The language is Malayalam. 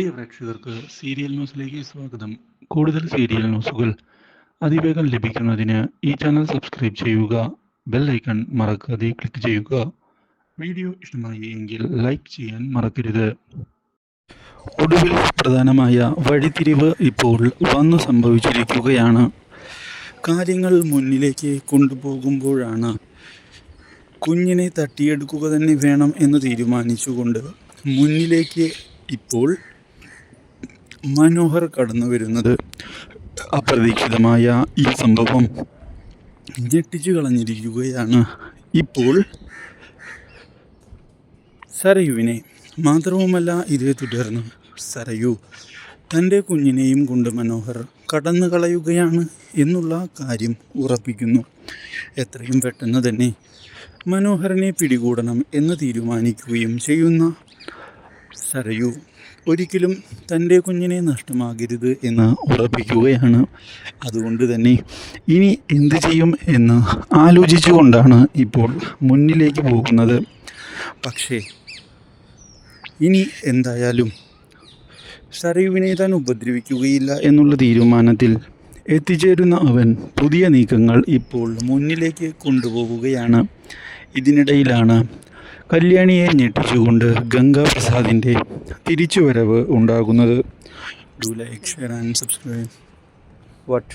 പ്രിയ പ്രേക്ഷകർക്ക് സീരിയൽ ന്യൂസിലേക്ക് സ്വാഗതം. കൂടുതൽ സീരിയൽ ന്യൂസുകൾ അതിവേഗം ലഭിക്കുന്നതിന് ഈ ചാനൽ സബ്സ്ക്രൈബ് ചെയ്യുക ബെൽ ഐക്കൺ മറക്കാതെ ക്ലിക്ക് ചെയ്യുക. വീഡിയോ ഇഷ്ടമായി എങ്കിൽ ലൈക്ക് ചെയ്യാൻ മറക്കരുത്. ഒടുവിൽ പ്രധാനമായ വഴിത്തിരിവ് ഇപ്പോൾ വന്നു സംഭവിച്ചിരിക്കുകയാണ്. കാര്യങ്ങൾ മുന്നിലേക്ക് കൊണ്ടുപോകുമ്പോഴാണ് കുഞ്ഞിനെ തട്ടിയെടുക്കുക തന്നെ വേണം എന്ന് തീരുമാനിച്ചുകൊണ്ട് മുന്നിലേക്ക് ഇപ്പോൾ മനോഹർ കടന്നു വരുന്നത്. അപ്രതീക്ഷിതമായ ഈ സംഭവം ഞെട്ടിച്ചു കളഞ്ഞിരിക്കുകയാണ്. ഇപ്പോൾ സരയുവിനെ മാത്രവുമല്ല ഇതേ തുടർന്ന് സരയു തന്റെ കുഞ്ഞിനെയും കൊണ്ട് മനോഹർ കടന്നു കളയുകയാണ് എന്നുള്ള കാര്യം ഉറപ്പിക്കുന്നു. എത്രയും പെട്ടെന്ന് തന്നെ മനോഹരനെ പിടികൂടണം എന്ന് തീരുമാനിക്കുകയും ചെയ്യുന്ന സരയു ഒരിക്കലും തന്റെ കുഞ്ഞിനെ നഷ്ടമാകരുത് എന്ന് ഉറപ്പിക്കുകയാണ്. അതുകൊണ്ട് തന്നെ ഇനി എന്ത് ചെയ്യും എന്ന് ആലോചിച്ചുകൊണ്ടാണ് ഇപ്പോൾ മുന്നിലേക്ക് പോകുന്നത്. പക്ഷേ ഇനി എന്തായാലും സരയുവിനെ താൻ ഉപദ്രവിക്കുകയില്ല എന്നുള്ള തീരുമാനത്തിൽ എത്തിച്ചേരുന്ന അവൻ പുതിയ നീക്കങ്ങൾ ഇപ്പോൾ മുന്നിലേക്ക് കൊണ്ടുപോവുകയാണ്. ഇതിനിടയിലാണ് കല്യാണിയെ ഞെട്ടിച്ചുകൊണ്ട് ഗംഗാപ്രസാദിന്റെ തിരിച്ചുവരവ് ഉണ്ടാകുന്നത്. Do like share and subscribe what